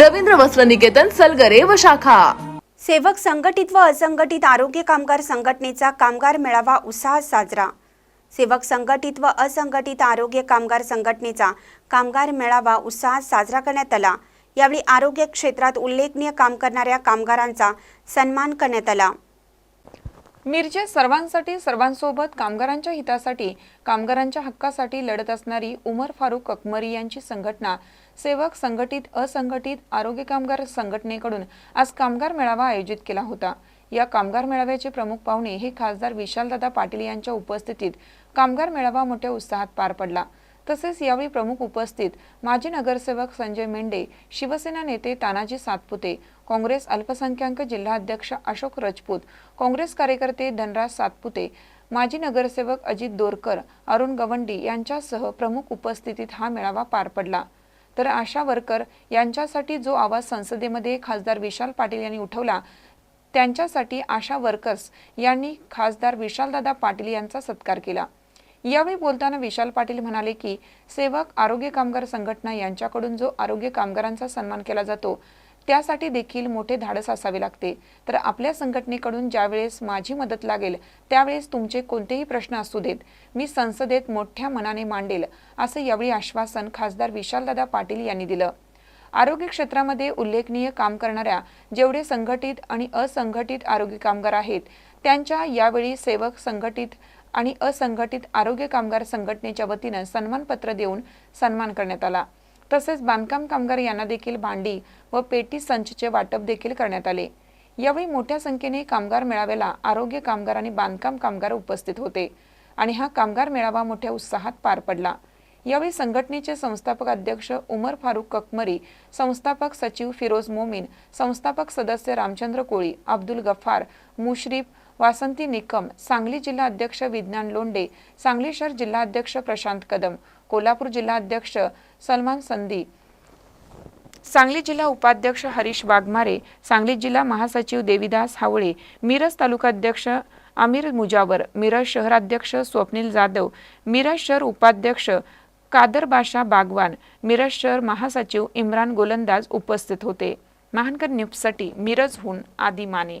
रवींद्र वस्त्र निकेतन सलगरे व शाखा. सेवक संघटित व असंघटित आरोग्य कामगार संघटनेचा कामगार मेळावा उत्साहात साजरा. सेवक संघटित व असंघटित आरोग्य कामगार संघटनेचा कामगार मेळावा उत्साहात साजरा करण्यात आला. यावेळी आरोग्य क्षेत्रात उल्लेखनीय काम करणाऱ्या कामगारांचा सन्मान करण्यात आला. मिरजे सर्वांसाठी सर्वांसोबत कामगारांच्या हितासाठी कामगारांच्या हक्कासाठी लढत असणारी उमर फारूक अकमरी यांची संघटना सेवक संघटित असंघटित आरोग्य कामगार संघटनेकडून आज कामगार मेळावा आयोजित केला होता. या कामगार मेळाव्याचे प्रमुख पाहुणे हे खासदार विशालदादा पाटील यांच्या उपस्थितीत कामगार मेळावा मोठ्या उत्साहात पार पडला. तसेच यावेळी प्रमुख उपस्थित माजी नगरसेवक संजय मेंढे शिवसेना नेते तानाजी सातपुते काँग्रेस अल्पसंख्याक जिल्हाध्यक्ष अशोक रजपूत काँग्रेस कार्यकर्ते धनराज सातपुते माजी नगरसेवक अजित दोरकर अरुण गवंडी यांच्यासह प्रमुख उपस्थितीत हा मेळावा पार पडला. तर आशा वर्कर यांच्यासाठी जो आवाज संसदेमध्ये खासदार विशाल पाटील यांनी उठवला त्यांच्यासाठी आशा वर्कर्स यांनी खासदार विशालदादा पाटील यांचा सत्कार केला. यावेळी बोलताना विशाल पाटील म्हणाले की सेवक आरोग्य कामगार संघटना यांच्याकडून जो आरोग्य कामगारांचा सन्मान केला जातो त्यासाठी देखील मोठे धाडस असावे लागते. तर आपल्या संघटनेकडून ज्यावेळेस माझी मदत लागेल त्यावेळेस तुमचे कोणतेही प्रश्न असू देत मी संसदेत मोठ्या मनाने मांडेल असं यावेळी आश्वासन खासदार विशालदादा पाटील यांनी दिलं. आरोग्य क्षेत्रामध्ये उल्लेखनीय काम करणाऱ्या जेवढे संघटित आणि असंघटित आरोग्य कामगार आहेत त्यांच्या यावेळी सेवक संघटित आणि असंघटित आरोग्य कामगार संघटनेच्या वतीनं सन्मानपत्र देऊन सन्मान करण्यात आला. तसेच बांधकाम कामगार यांना देखील भांडी व पेटी संचचे वाटप देखील करण्यात आले. यावेळी मोठ्या संख्येने कामगार मेळाव्याला आरोग्य कामगार आणि बांधकाम कामगार उपस्थित होते आणि हा कामगार मेळावा मोठ्या उत्साहात पार पडला. यावेळी संघटनेचे संस्थापक अध्यक्ष उमर फारुक ककमरी संस्थापक सचिव फिरोज मोमीन संस्थापक सदस्य रामचंद्र कोळी अब्दुल गफ्फार मुश्रीफ वासंती निकम सांगली जिल्हा अध्यक्ष विज्ञान लोंडे सांगली शहर जिल्हा अध्यक्ष प्रशांत कदम कोल्हापूर जिल्हा अध्यक्ष सलमान संदी सांगली जिल्हा उपाध्यक्ष हरीश वाघमारे सांगली जिल्हा महासचिव देवीदास हावळे मिरज तालुकाध्यक्ष आमिर मुजावर मिरज शहराध्यक्ष स्वप्नील जाधव मिरज शहर उपाध्यक्ष कादर बाशा बागवान मिरज शहर महासचिव इम्रान गोलंदाज उपस्थित होते. महानकर न्यूजसाठी मिरजहून आदी माने